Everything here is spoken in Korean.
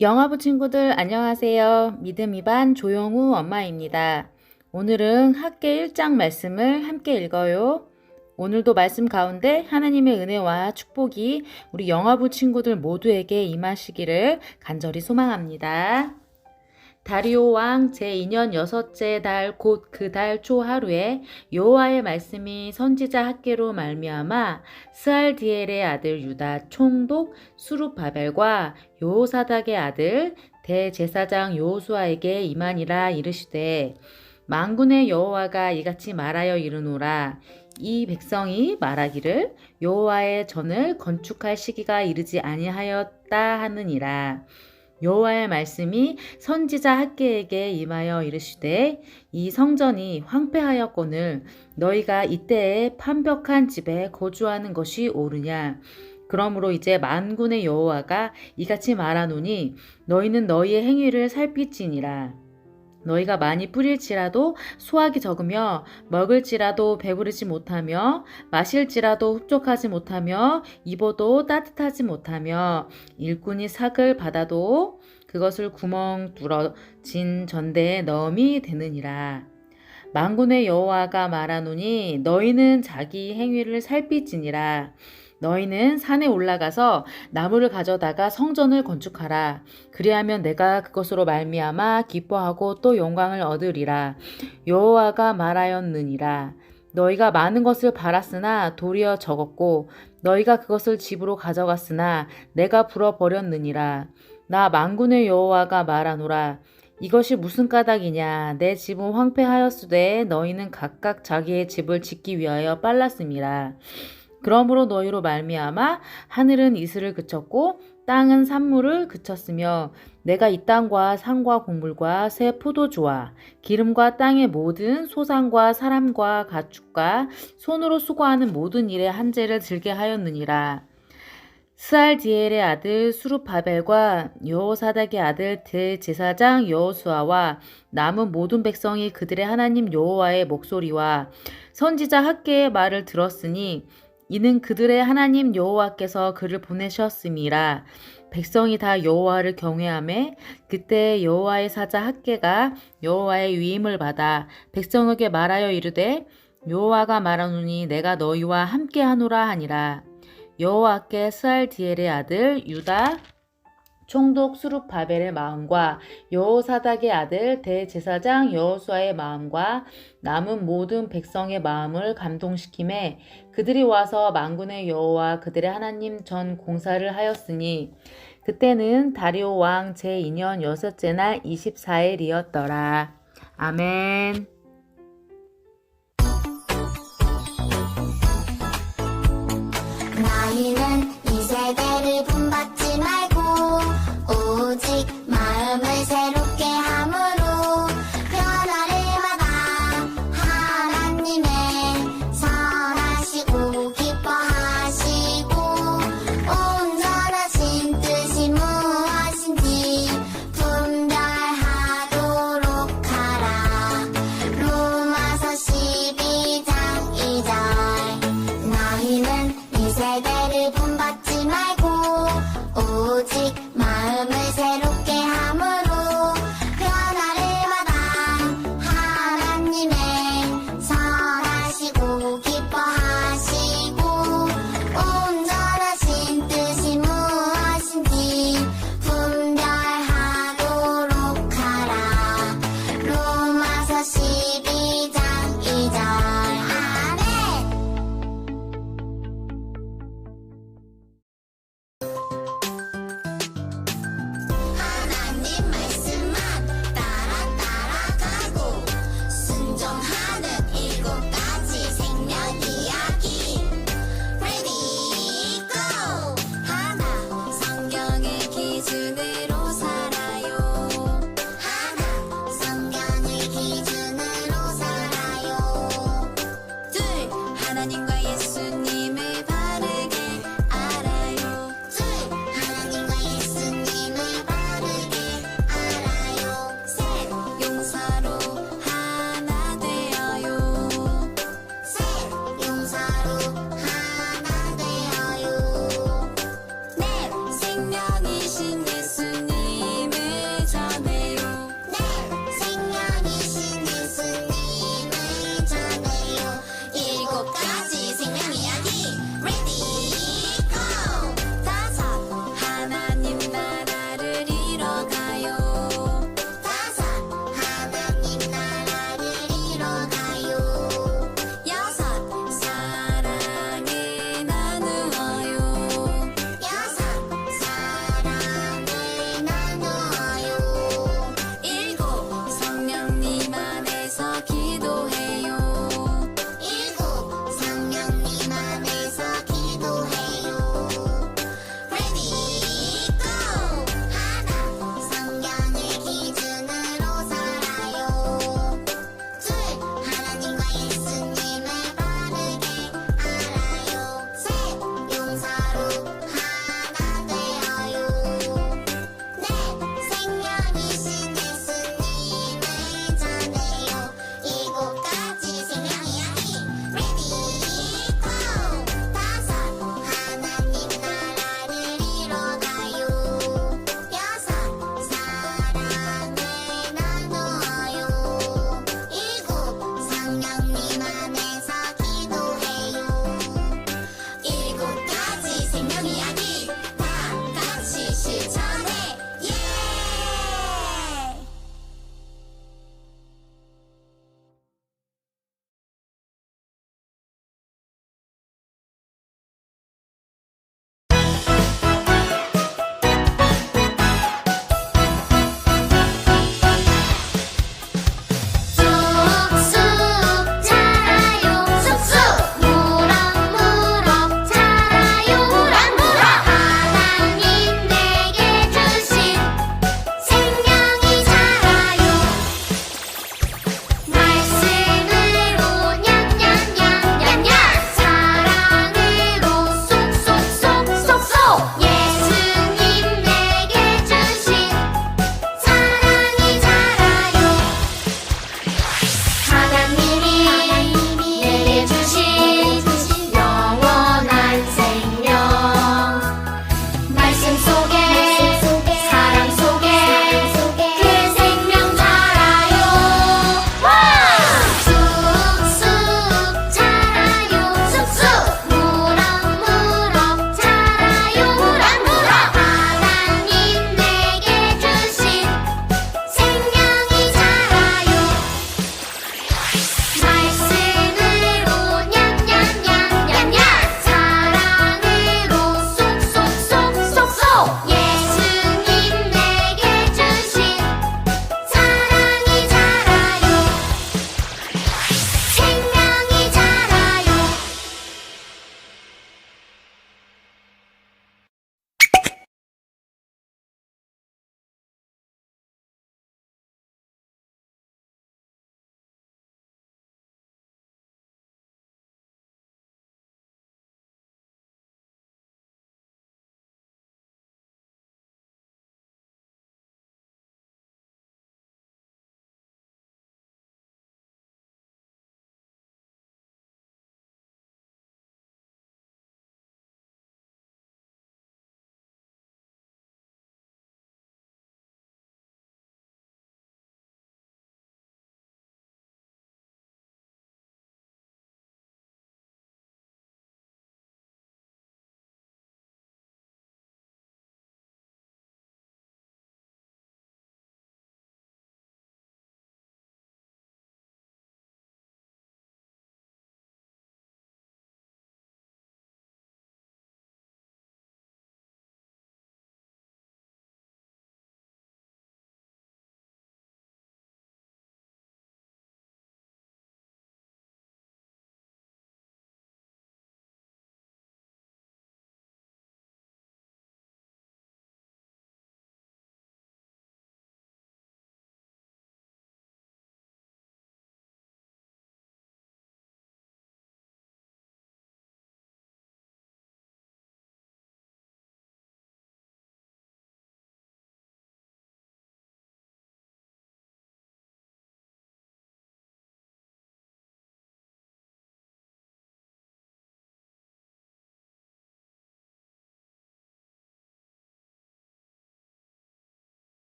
영화부 친구들 안녕하세요. 믿음 이반 조영우 엄마입니다. 오늘은 학계 1장 말씀을 함께 읽어요. 오늘도 말씀 가운데 하나님의 은혜와 축복이 우리 영화부 친구들 모두에게 임하시기를 간절히 소망합니다. 다리오 왕 제2년 여섯째 달 곧 그 달 초 하루에 여호와의 말씀이 선지자 학계로 말미암아 스알디엘의 아들 유다 총독 수룹바벨과 요호사닥의 아들 대제사장 요호수아에게 임하니라 이르시되 만군의 여호와가 이같이 말하여 이르노라. 이 백성이 말하기를 여호와의 전을 건축할 시기가 이르지 아니하였다 하느니라 여호와의 말씀이 선지자 학계에게 임하여 이르시되 이 성전이 황폐하였거늘 너희가 이때에 판벽한 집에 거주하는 것이 옳으냐? 그러므로 이제 만군의 여호와가 이같이 말하노니 너희는 너희의 행위를 살피지니라 너희가 많이 뿌릴지라도 소화기 적으며 먹을지라도 배부르지 못하며 마실지라도 흡족하지 못하며 입어도 따뜻하지 못하며 일꾼이 삭을 받아도 그것을 구멍 뚫어진 전대에 넣음이 되느니라. 만군의 여호와가 말하노니 너희는 자기 행위를 살피지니라. 너희는 산에 올라가서 나무를 가져다가 성전을 건축하라. 그리하면 내가 그것으로 말미암아 기뻐하고 또 영광을 얻으리라. 여호와가 말하였느니라. 너희가 많은 것을 바랐으나 도리어 적었고 너희가 그것을 집으로 가져갔으나 내가 불어 버렸느니라. 나 만군의 여호와가 말하노라. 이것이 무슨 까닭이냐? 내 집은 황폐하였으되 너희는 각각 자기의 집을 짓기 위하여 빨랐음이라. 그러므로 너희로 말미암아 하늘은 이슬을 그쳤고 땅은 산물을 그쳤으며 내가 이 땅과 산과 곡물과 새 포도주와 기름과 땅의 모든 소산과 사람과 가축과 손으로 수고하는 모든 일에 한재를 들게 하였느니라. 스알디엘의 아들 수룹바벨과 여호사닥의 아들 대제사장 여호수아와 남은 모든 백성이 그들의 하나님 여호와의 목소리와 선지자 학계의 말을 들었으니 이는 그들의 하나님 여호와께서 그를 보내셨음이라. 백성이 다 여호와를 경외하매 그때 여호와의 사자 학계가 여호와의 위임을 받아 백성에게 말하여 이르되 여호와가 말하노니 내가 너희와 함께하노라 하니라. 여호와께 스알디엘의 아들 유다 총독 수룹바벨의 마음과 여호사닥의 아들 대제사장 여호수아의 마음과 남은 모든 백성의 마음을 감동시킴에 그들이 와서 만군의 여호와 그들의 하나님 전 공사를 하였으니 그때는 다리오 왕 제2년 여섯째 날 24일이었더라. 아멘.